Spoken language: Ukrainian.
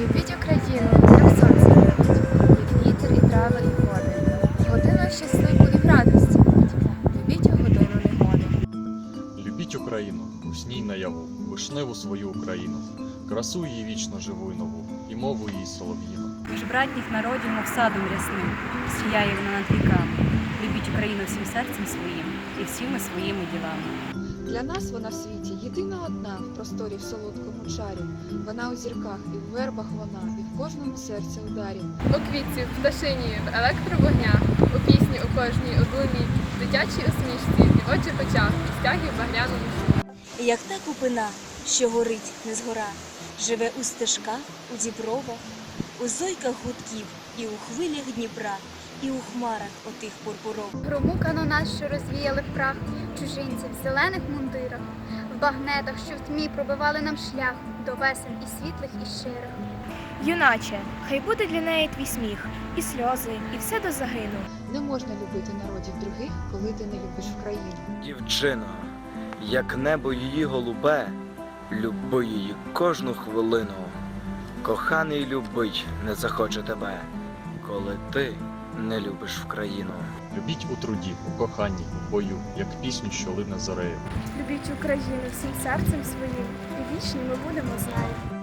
Любіть Україну, як сонце любить, як вітер і трави і води. В годину щасливу і в радості будь. Любіть у годину негоди. Любіть Україну, усній наяву, вишневу свою Україну, красу її вічно живу й нову, і мову її солов'їну. Між братніх народів, мов садом рясним, сіяє вона над віками. Любіть Україну всім серцем своїм і всіми своїми ділами. Для нас вона в світі єдина одна в просторі в солодкому чарі. Вона у зірках, і в вербах вона, і в кожному серці ударі. У квітці, в пташині, в електровогнях, у пісні у кожній одлумі, в дитячій усмішці, дівочих очах, і стягі в багряному Як та купина, що горить не згора, живе у стежках, у дібровах, у зойках гудків і у хвилях Дніпра, і у хмарах отих пурпуров. Грому канонат, що розвіяли в прах чужинців в зелених мундирах, в багнетах, що в тьмі пробивали нам шлях до весен і світлих, і щирих. Юначе, хай буде для неї твій сміх, і сльози, і все до загину. Не можна любити народів других, коли ти не любиш Україну. Дівчино, як небо її голубе, люби її кожну хвилину. Коханий любить не захоче тебе, коли ти не любиш Україну, Любіть у труді, у коханні, у бою, як пісню, що лине зорею. Любіть Україну всім серцем своїм, і вічні ми будемо з нею.